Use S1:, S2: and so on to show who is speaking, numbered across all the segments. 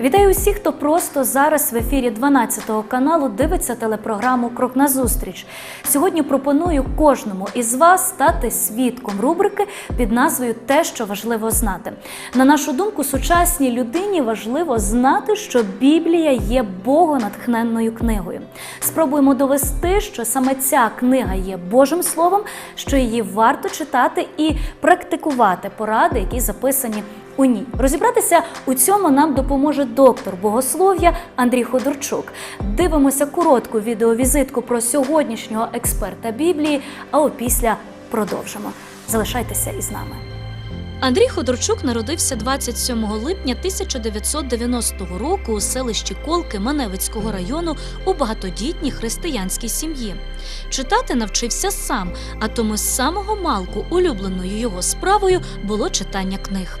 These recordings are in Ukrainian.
S1: Вітаю усіх, хто просто зараз в ефірі 12 каналу дивиться телепрограму Крок назустріч. Сьогодні пропоную кожному із вас стати свідком рубрики під назвою Те, що важливо знати. На нашу думку, сучасній людині важливо знати, що Біблія є богонатхненною книгою. Спробуємо довести, що саме ця книга є Божим Словом, що її варто читати і практикувати поради, які записані у ній. Розібратися у цьому нам допоможе доктор богослов'я Андрій Ходорчук. Дивимося коротку відеовізитку про сьогоднішнього експерта Біблії, а опісля продовжимо. Залишайтеся із нами. Андрій Ходорчук народився 27 липня 1990 року у селищі Колки Маневицького району у багатодітній християнській сім'ї. Читати навчився сам, а тому з самого малку улюбленою його справою було читання книг.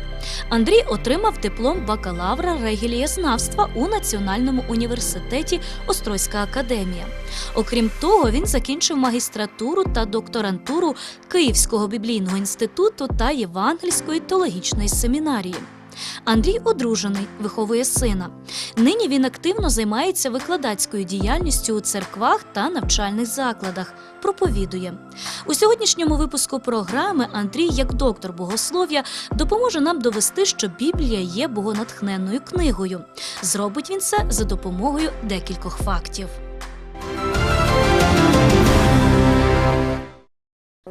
S1: Андрій отримав диплом бакалавра регілієзнавства у Національному університеті Острозька академія. Окрім того, він закінчив магістратуру та докторантуру Київського біблійного інституту та Євангельської теологічної семінарії. Андрій одружений, виховує сина. Нині він активно займається викладацькою діяльністю у церквах та навчальних закладах. Проповідує у сьогоднішньому випуску програми. Андрій, як доктор богослов'я, допоможе нам довести, що Біблія є богонатхненною книгою. Зробить він це за допомогою декількох фактів.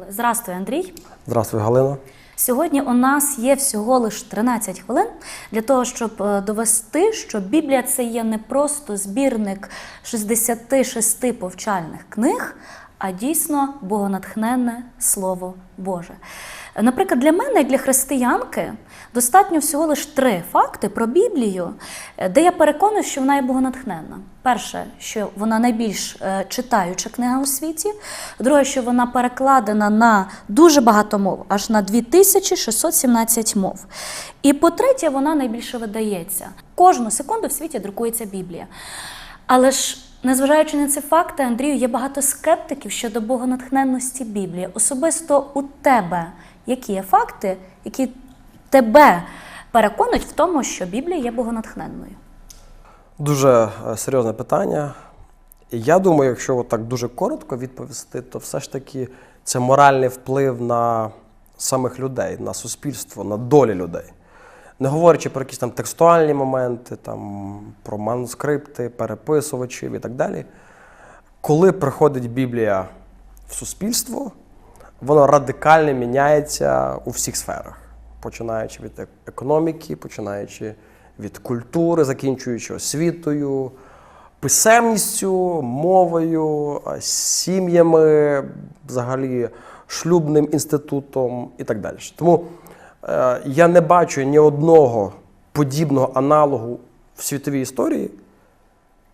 S1: Здравствуй, Андрій.
S2: Здравствуй, Галина.
S1: Сьогодні у нас є всього лише 13 хвилин для того, щоб е, довести, що Біблія це є не просто збірник 66 повчальних книг, а дійсно богонатхненне Слово Боже. Наприклад, для мене, як для християнки, достатньо всього лише три факти про Біблію, е, де я переконана, що вона є богонатхненна. Перше, що вона найбільш е, читаюча книга у світі. Друге, що вона перекладена на дуже багато мов, аж на 2617 мов. І по-третє, вона найбільше видається. Кожну секунду в світі друкується Біблія. Але ж, незважаючи на ці факти, Андрію, є багато скептиків щодо богонатхненності Біблії. Особисто у тебе які є факти, які тебе переконують в тому, що Біблія є богонатхненною?
S2: Дуже е, серйозне питання. Я думаю, якщо так дуже коротко відповісти, то все ж таки це моральний вплив на самих людей, на суспільство, на долі людей. Не говорячи про якісь там текстуальні моменти, там, про манускрипти, переписувачів і так далі. Коли приходить Біблія в суспільство, воно радикально міняється у всіх сферах, починаючи від економіки, починаючи від культури, закінчуючи освітою, писемністю, мовою, сім'ями, взагалі шлюбним інститутом і так далі. Тому я не бачу ні одного подібного аналогу в світовій історії,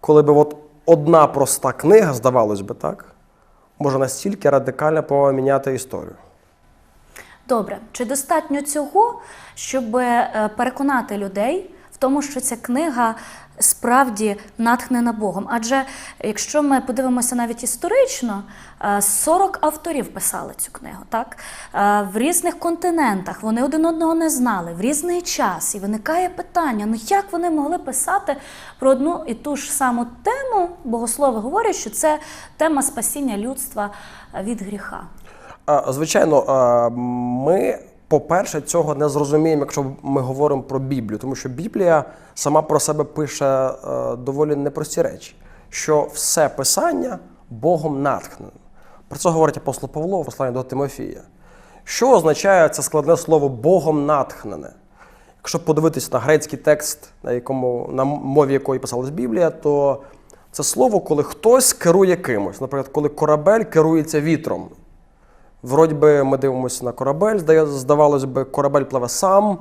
S2: коли б от одна проста книга, здавалось би так, може настільки радикально поміняти історію.
S1: Добре, чи достатньо цього, щоб е, переконати людей в тому, що ця книга справді натхнена Богом? Адже якщо ми подивимося навіть історично, е, 40 авторів писали цю книгу, так? Е, В різних континентах вони один одного не знали, в різний час. І виникає питання: ну як вони могли писати про одну і ту ж саму тему? Богослови говорять, що це тема спасіння людства е, від гріха.
S2: Звичайно, ми, по-перше, цього не зрозуміємо, якщо ми говоримо про Біблію, тому що Біблія сама про себе пише е, доволі непрості речі, що все писання Богом натхнено. Про це говорить апостол Павло в посланні до Тимофія. Що означає це складне слово Богом натхнене? Якщо подивитись на грецький текст, на якому на мові якої писалась Біблія, то це слово, коли хтось керує кимось. Наприклад, коли корабель керується вітром. Вроді би ми дивимося на корабель, здавалось би, корабель пливе сам,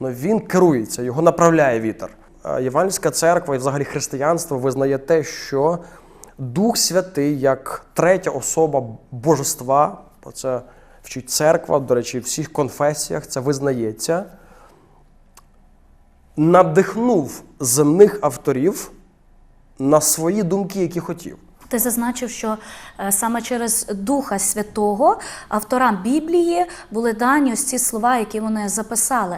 S2: але він керується, його направляє вітер. Е, Євангельська церква і взагалі християнство визнає те, що Дух Святий як третя особа божества, це вчить церква, до речі, в всіх конфесіях це визнається, надихнув земних авторів на свої думки, які хотів.
S1: Ти зазначив, що е, саме через Духа Святого авторам Біблії були дані ось ці слова, які вони записали.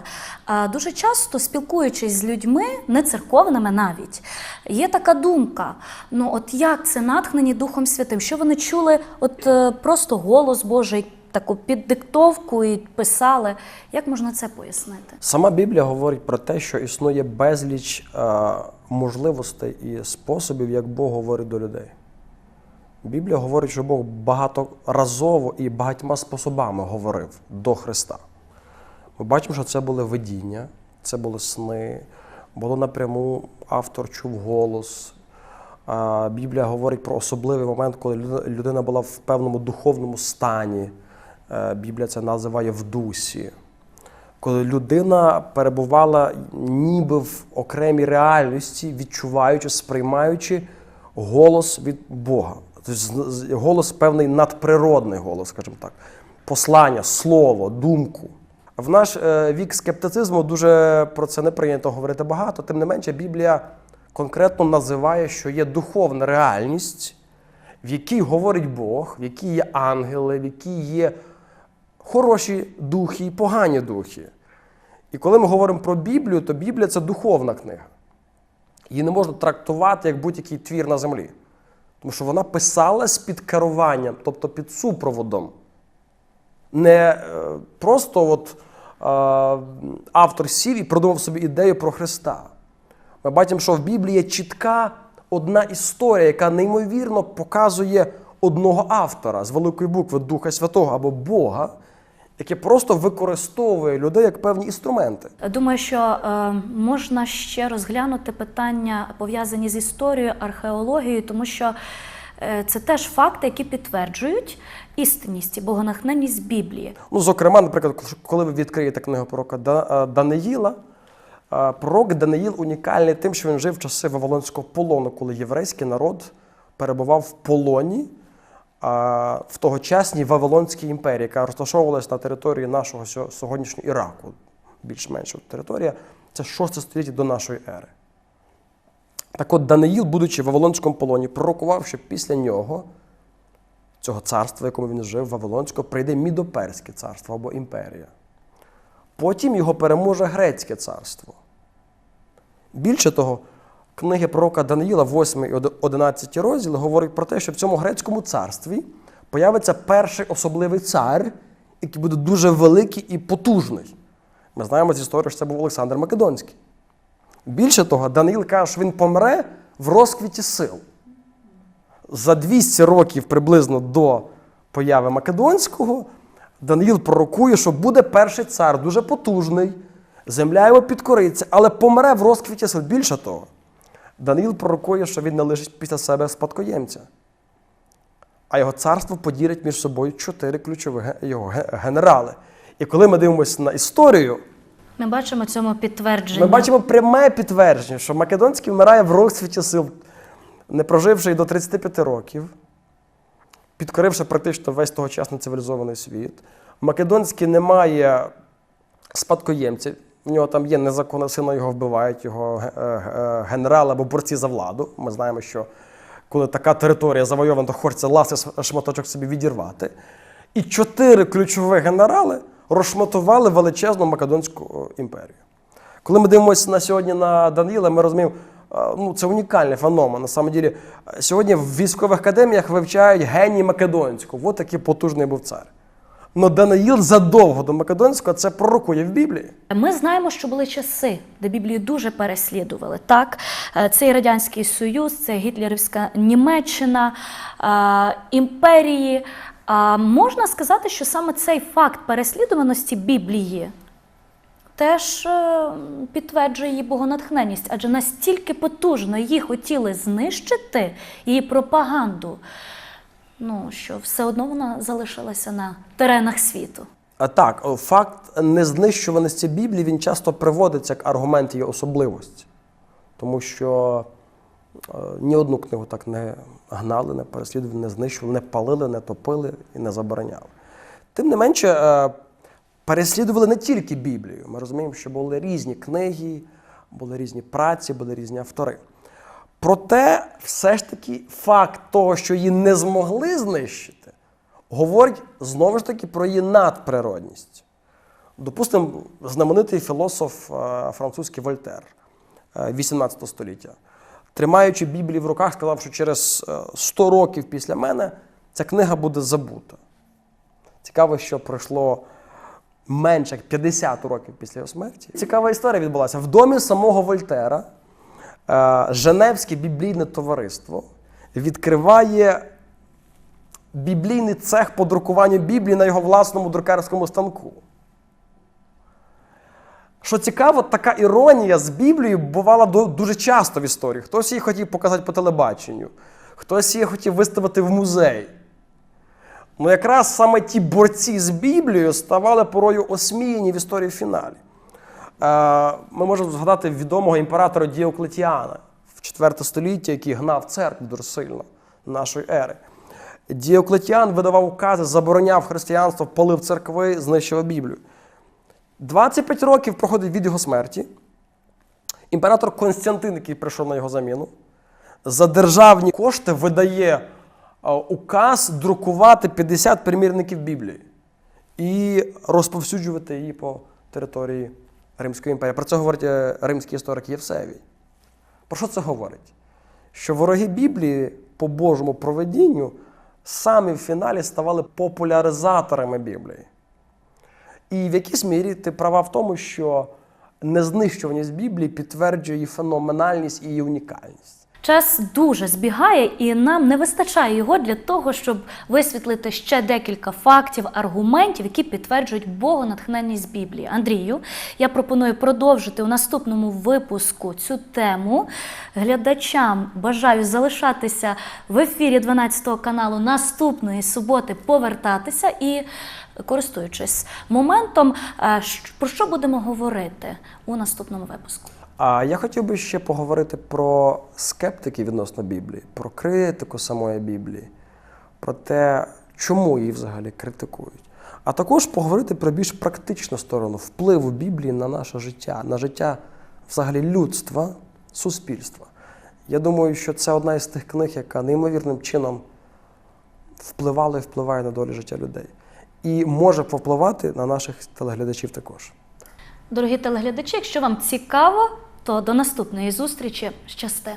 S1: Дуже часто, спілкуючись з людьми, не церковними навіть, є така думка: ну от як це натхнені Духом Святим? Що вони чули, от е, просто голос Божий, таку піддиктовку і писали. Як можна це пояснити?
S2: Сама Біблія говорить про те, що існує безліч е, можливостей і способів, як Бог говорить до людей. Біблія говорить, що Бог багаторазово і багатьма способами говорив до Христа. Ми бачимо, що це були видіння, це були сни, було напряму автор чув голос. Біблія говорить про особливий момент, коли людина- була в певному духовному стані. Е, Біблія це називає в дусі. Коли людина перебувала ніби в окремій реальності, відчуваючи, сприймаючи голос від Бога. Тобто голос певний надприродний голос, скажімо так, послання, слово, думку. В наш е, вік скептицизму дуже про це не прийнято говорити багато. Тим не менше, Біблія конкретно називає, що є духовна реальність, в якій говорить Бог, в якій є ангели, в якій є хороші духи і погані духи. І коли ми говоримо про Біблію, то Біблія це духовна книга. Її не можна трактувати як будь-який твір на землі. Тому що вона писалась під керуванням, тобто під супроводом. Не е, просто от, е, автор сів і продумав собі ідею про Христа. Ми бачимо, що в Біблії є чітка одна історія, яка неймовірно показує одного автора з великої букви Духа Святого або Бога, який просто використовує людей як певні інструменти.
S1: Думаю, що е, можна ще розглянути питання пов'язані з історією, археологією, тому що е, це теж факти, які підтверджують істинність і богонахненність Біблії.
S2: Ну, зокрема, наприклад, коли ви відкриєте книгу пророка е, Даниїла, е, пророк Даниїл унікальний тим, що він жив в часи Вавилонського полону, коли єврейський народ перебував в полоні в тогочасній Вавилонській імперії, яка розташовувалась на території нашого сьогоднішнього Іраку, більш-менш територія. Це 6 століття до нашої ери. Так от Даниїл, будучи в Вавилонському полоні, пророкував, що після нього, цього царства, в якому він жив, Вавилонського, прийде Мідоперське царство або імперія. Потім його переможе Грецьке царство. Більше того, книги пророка Даниїла, 8 і 11 розділи, говорять про те, що в цьому грецькому царстві появиться перший особливий цар, який буде дуже великий і потужний. Ми знаємо з історії, що це був Олександр Македонський. Більше того, Даниїл каже, що він помре в розквіті сил. За 200 років приблизно до появи Македонського Даниїл пророкує, що буде перший цар, дуже потужний, земля його підкориться, але помре в розквіті сил. Більше того, Даниїл пророкує, що він не лишить після себе спадкоємця. А його царство поділять між собою чотири ключові його генерали. І коли ми дивимося на історію,
S1: Ми бачимо цьому підтвердження.
S2: ми бачимо пряме підтвердження, що Македонський вмирає в розцвіті сил, не проживши й до 35 років, підкоривши практично весь тогочасний цивілізований світ. Македонський не має спадкоємців. В нього там є незаконна сина, його вбивають, його е, е, генерали або борці за владу. Ми знаємо, що коли така територія завойована, то хочеться ласий шматочок собі відірвати. І чотири ключові генерали розшматували величезну Македонську е, імперію. Коли ми дивимося на сьогодні на Даниїла, ми розуміємо, ну це унікальний феномен. На самом ділі, сьогодні в військових академіях вивчають геній Македонського. От такий потужний був цар. Но Даниїл задовго до Македонського це пророкує в Біблії.
S1: Ми знаємо, що були часи, де Біблію дуже переслідували. Так, Е, це Радянський Союз, це гітлерівська Німеччина, е, імперії. А можна сказати, що саме цей факт переслідуваності Біблії теж е, підтверджує її богонатхненність, адже настільки потужно її хотіли знищити, її пропаганду, ну, що все одно вона залишилася на теренах світу.
S2: А так, факт незнищуваності Біблії він часто приводиться як аргумент її особливості. Тому що е, ні одну книгу так не гнали, не переслідували, не знищували, не палили, не топили і не забороняли. Тим не менше, е, переслідували не тільки Біблію. Ми розуміємо, що були різні книги, були різні праці, були різні автори. Проте, все ж таки, факт того, що її не змогли знищити, говорить знову ж таки про її надприродність. Допустимо, знаменитий філософ е, французький Вольтер е, 18 століття, тримаючи Біблію в руках, сказав, що через е, 100 років після мене ця книга буде забута. Цікаво, що пройшло менше як 50 років після його смерті. Цікава історія відбулася. В домі самого Вольтера е, Женевське біблійне товариство відкриває біблійний цех по друкуванню Біблії на його власному друкарському станку. Що цікаво, така іронія з Біблією бувала дуже часто в історії. Хтось її хотів показати по телебаченню, хтось її хотів виставити в музей. Ну, якраз саме ті борці з Біблією ставали порою осміяні в історії фіналі. Е, Ми можемо згадати відомого імператора Діоклетіана в 4 століття, який гнав церкву дуже сильно нашої ери. Діоклетіан видавав укази, забороняв християнство, палив церкви, знищував Біблію. 25 років проходить від його смерті. Імператор Константин, який прийшов на його заміну, за державні кошти видає указ друкувати 50 примірників Біблії і розповсюджувати її по території Римської імперії. Про це говорить е, римський історик Євсевій. Про що це говорить? Що вороги Біблії по Божому проведінню самі в фіналі ставали популяризаторами Біблії. І в якійсь мірі ти права в тому, що незнищуваність Біблії підтверджує її феноменальність і її унікальність.
S1: Час дуже збігає, і нам не вистачає його для того, щоб висвітлити ще декілька фактів, аргументів, які підтверджують богонатхненність Біблії. Андрію, я пропоную продовжити у наступному випуску цю тему. Глядачам бажаю залишатися в ефірі 12 каналу наступної суботи, повертатися і. Користуючись моментом, е, про що будемо говорити у наступному випуску?
S2: А я хотів би ще поговорити про скептики відносно Біблії, про критику самої Біблії, про те, чому її взагалі критикують. А також поговорити про більш практичну сторону впливу Біблії на наше життя, на життя взагалі людства, суспільства. Я думаю, що це одна із тих книг, яка неймовірним чином впливала і впливає на долю життя людей. І може повпливати на наших телеглядачів також.
S1: Дорогі телеглядачі, якщо вам цікаво, то до наступної зустрічі щасти!